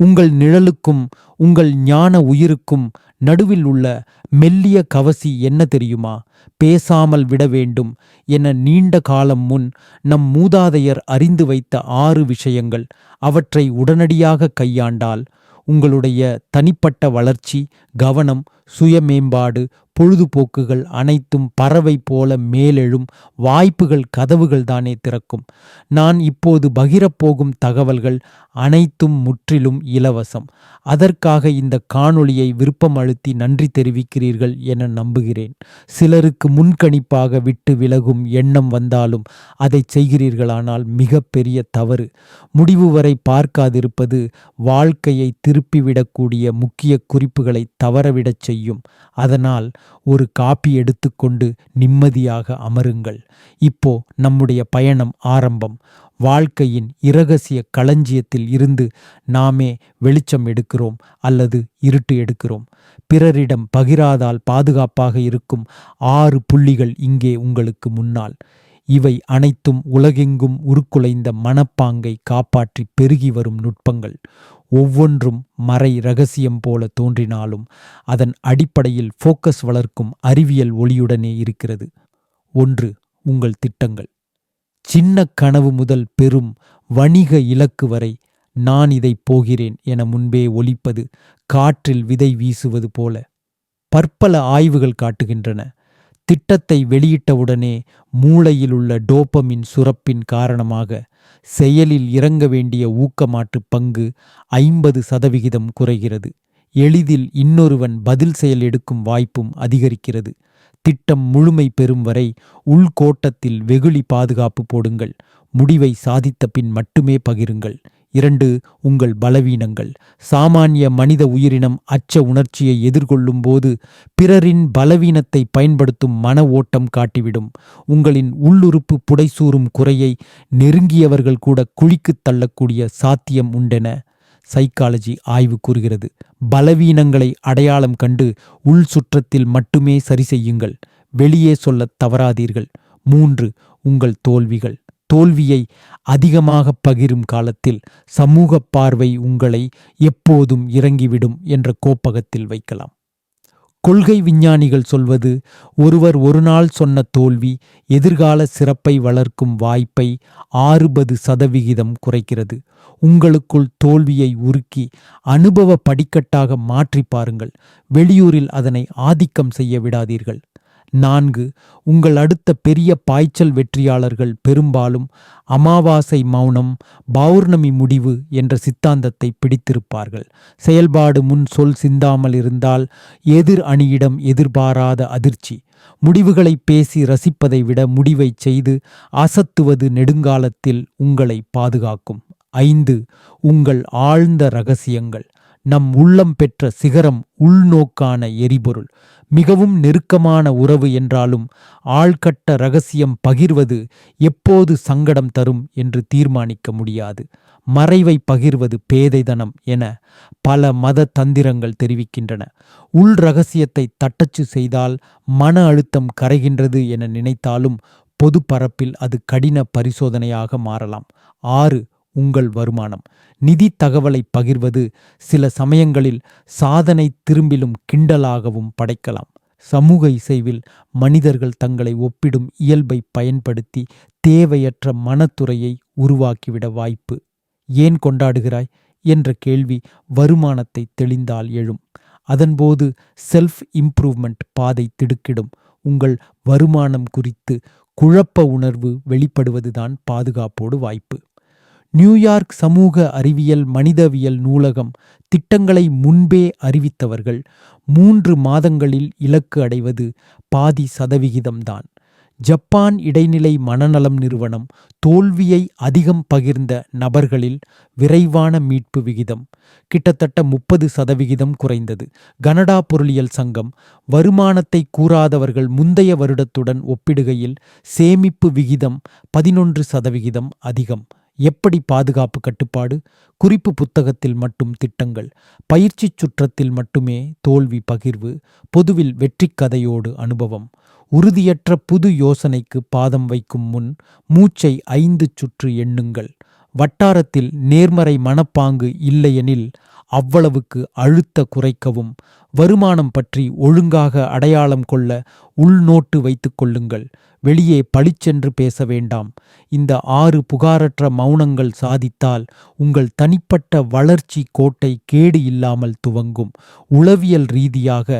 உங்கள் நிழலுக்கும் உங்கள் ஞான உயிருக்கும் நடுவில் உள்ள மெல்லிய கவசி என்ன தெரியுமா? பேசாமல் விட வேண்டும் என நீண்ட காலம் முன் நம் மூதாதையர் அறிந்து வைத்த ஆறு விஷயங்கள். அவற்றை உடனடியாக கையாண்டால் உங்களுடைய தனிப்பட்ட வளர்ச்சி கவனம் சுயமேம்பாடு பொழுதுபோக்குகள் அனைத்தும் பறவை போல மேலெழும் வாய்ப்புகள் கதவுகள் தானே திறக்கும். நான் இப்போது பகிரப்போகும் தகவல்கள் அனைத்தும் முற்றிலும் இலவசம். அதற்காக இந்த காணொளியை விருப்பம் அழுத்தி நன்றி தெரிவிக்கிறீர்கள் என நம்புகிறேன். சிலருக்கு முன்கணிப்பாக விட்டு விலகும் எண்ணம் வந்தாலும் அதை செய்கிறீர்களானால் மிக பெரிய தவறு. முடிவு வரை பார்க்காதிருப்பது வாழ்க்கையை திருப்பிவிடக்கூடிய முக்கிய குறிப்புகளை தவறவிடச் செய்யும். அதனால் ஒரு காப்பி எடுத்துக்கொண்டு நிம்மதியாக அமருங்கள். இப்போ நம்முடைய பயணம் ஆரம்பம். வாழ்க்கையின் இரகசிய களஞ்சியத்தில் இருந்து நாமே வெளிச்சம் எடுக்கிறோம் அல்லது இருட்டு எடுக்கிறோம். பிறரிடம் பகிராதால் பாதுகாப்பாக இருக்கும் ஆறு புள்ளிகள் இங்கே உங்களுக்கு முன்னால். இவை அனைத்தும் உலகெங்கும் உருக்குலைந்த மனப்பாங்கை காப்பாற்றி பெருகி வரும் நுட்பங்கள். ஒவ்வொன்றும் மறை ரகசியம் போல தோன்றினாலும் அதன் அடிப்படையில் ஃபோக்கஸ் வளர்க்கும் அறிவியல் ஒளியுடனே இருக்கிறது. ஒன்று உங்கள் திட்டங்கள். சின்ன கனவு முதல் பெரும் வணிக இலக்கு வரை நான் இதை போகிறேன் என முன்பே ஒலிப்பது காற்றில் விதை வீசுவது போல பற்பல ஆய்வுகள் காட்டுகின்றன. திட்டத்தை வெளியிட்டவுடனே மூளையிலுள்ள டோப்பமின் சுரப்பின் காரணமாக செயலில் இறங்க வேண்டிய ஊக்கமாற்று பங்கு ஐம்பது சதவிகிதம் குறைகிறது. எளிதில் இன்னொருவன் பதில் செயல் எடுக்கும் வாய்ப்பும் அதிகரிக்கிறது. திட்டம் முழுமை பெறும் வரை உள்கோட்டத்தில் வெகுளி பாதுகாப்பு போடுங்கள். முடிவை சாதித்த பின் மட்டுமே பகிருங்கள். இரண்டு உங்கள் பலவீனங்கள். சாமானிய மனித உயிரினம் அச்ச உணர்ச்சியை எதிர்கொள்ளும் போது பிறரின் பலவீனத்தை பயன்படுத்தும் மன ஓட்டம் காட்டிவிடும். உங்களின் உள்ளுறுப்பு புடைசூறும் குறையை நெருங்கியவர்கள் கூட குழிக்குத் தள்ளக்கூடிய சாத்தியம் உண்டென சைக்காலஜி ஆய்வு கூறுகிறது. பலவீனங்களை அடையாளம் கண்டு உள் சுற்றத்தில் மட்டுமே சரி செய்யுங்கள். வெளியே சொல்லத் தவறாதீர்கள். மூன்று உங்கள் தோல்விகள். தோல்வியை அதிகமாக பகிரும் காலத்தில் சமூக பார்வை உங்களை எப்போதும் இறங்கிவிடும் என்ற கோப்பகத்தில் வைக்கலாம். கொள்கை விஞ்ஞானிகள் சொல்வது ஒருவர் ஒரு நாள் சொன்ன தோல்வி எதிர்கால சிறப்பை வளர்க்கும் வாய்ப்பை ஆறுபது சதவிகிதம் குறைக்கிறது. உங்களுக்குள் தோல்வியை உருக்கி அனுபவ படிக்கட்டாக மாற்றி பாருங்கள். வெளியூரில் அதனை ஆதிக்கம் செய்ய விடாதீர்கள். நான்கு உங்கள் அடுத்த பெரிய பாய்ச்சல் வெற்றியாளர்கள் பெரும்பாலும் அமாவாசை மௌனம் பௌர்ணமி முடிவு என்ற சித்தாந்தத்தை பிடித்திருப்பார்கள். செயல்பாடு முன் சொல் சிந்தாமல் இருந்தால் எதிர் அணியிடம் எதிர்பாராத அதிர்ச்சி. முடிவுகளை பேசி ரசிப்பதை விட முடிவை செய்து அசத்துவது நெடுங்காலத்தில் உங்களை பாதுகாக்கும். ஐந்து உங்கள் ஆழ்ந்த ரகசியங்கள். நம் உள்ளம் பெற்ற சிகரம் உள்நோக்கான எரிபொருள். மிகவும் நெருக்கமான உறவு என்றாலும் ஆழ்கட்ட ரகசியம் பகிர்வது எப்போது சங்கடம் தரும் என்று தீர்மானிக்க முடியாது. மறைவை பகிர்வது பேதைதனம் என பல மத தந்திரங்கள் தெரிவிக்கின்றன. உள் ரகசியத்தை தட்டச்சு செய்தால் மன அழுத்தம் கரைகின்றது என நினைத்தாலும் பொது பரப்பில் அது கடின பரிசோதனையாக மாறலாம். ஆறு உங்கள் வருமானம். நிதி தகவலை பகிர்வது சில சமயங்களில் சாதனை திரும்பிலும் கிண்டலாகவும் படைக்கலாம். சமூக இசைவில் மனிதர்கள் தங்களை ஒப்பிடும் இயல்பை பயன்படுத்தி தேவையற்ற மனத்துறையை உருவாக்கிவிட வாய்ப்பு. ஏன் கொண்டாடுகிறாய்? என்ற கேள்வி வருமானத்தை தெளிந்தால் எழும். அதன்போது செல்ஃப் இம்ப்ரூவ்மெண்ட் பாதை திடுக்கிடும். உங்கள் வருமானம் குறித்து குழப்ப உணர்வு வெளிப்படுவதுதான் பாதுகாப்போடு வாய்ப்பு. நியூயார்க் சமூக அறிவியல் மனிதவியல் நூலகம் திட்டங்களை முன்பே அறிவித்தவர்கள் மூன்று மாதங்களில் இலக்கு அடைவது பாதி சதவிகிதம்தான். ஜப்பான் இடைநிலை மனநலம் நிறுவனம் தோல்வியை அதிகம் பகிர்ந்த நபர்களில் விரைவான மீட்பு விகிதம் கிட்டத்தட்ட முப்பது சதவிகிதம் குறைந்தது. கனடா பொருளியல் சங்கம் வருமானத்தை கூறாதவர்கள் முந்தைய வருடத்துடன் ஒப்பிடுகையில் சேமிப்பு விகிதம் பதினொன்று சதவிகிதம் அதிகம். எப்படி பாதுகாப்பு கட்டுப்பாடு குறிப்பு புத்தகத்தில் மட்டும் திட்டங்கள் பயிற்சி சுற்றத்தில் மட்டுமே தோல்வி பகிர்வு பொதுவில் வெற்றி கதையோடு அனுபவம் உறுதியற்ற புது யோசனைக்கு பாதம் வைக்கும் முன் மூச்சை ஐந்து சுற்று எண்ணுங்கள் வட்டாரத்தில் நேர்மறை மனப்பாங்கு இல்லையெனில் அவ்வளவுக்கு அழுத்த குறைக்கவும் வருமானம் பற்றி ஒழுங்காக அடையாளம் கொள்ள உள்நோட்டு வைத்துக் கொள்ளுங்கள். வெளியே பளிச்சென்று பேச வேண்டாம். இந்த ஆறு புகாரற்ற மௌனங்கள் சாதித்தால் உங்கள் தனிப்பட்ட வளர்ச்சி கோட்டை கேடு இல்லாமல் துவங்கும். உளவியல் ரீதியாக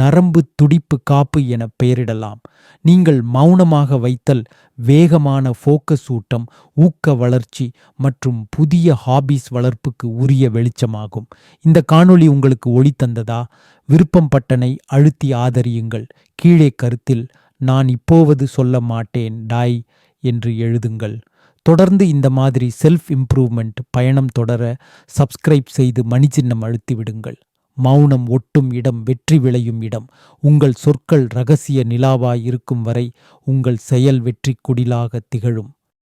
நரம்பு துடிப்பு காப்பு என பெயரிடலாம். நீங்கள் மௌனமாக வைத்தல் வேகமான ஃபோக்கஸ் ஊட்டம் ஊக்க வளர்ச்சி மற்றும் புதிய ஹாபீஸ் வளர்ப்புக்கு உரிய வெளிச்சமாகும். இந்த காணொளி உங்களுக்கு ஒளி தந்ததா? விருப்பம் பட்டனை அழுத்தி ஆதரியுங்கள். கீழே கருத்தில் நான் இப்போவது சொல்ல மாட்டேன் டாய் என்று எழுதுங்கள். தொடர்ந்து இந்த மாதிரி செல்ஃப் இம்ப்ரூவ்மெண்ட் பயணம் தொடர சப்ஸ்கிரைப் செய்து மணிச்சின்னம் அழுத்தி விடுங்கள். மௌனம் ஒட்டும் இடம் வெற்றி விளையும் இடம். உங்கள் சொற்கள் ரகசிய நிலாவாய் இருக்கும் வரை உங்கள் செயல் வெற்றி குடிலாக திகழும்.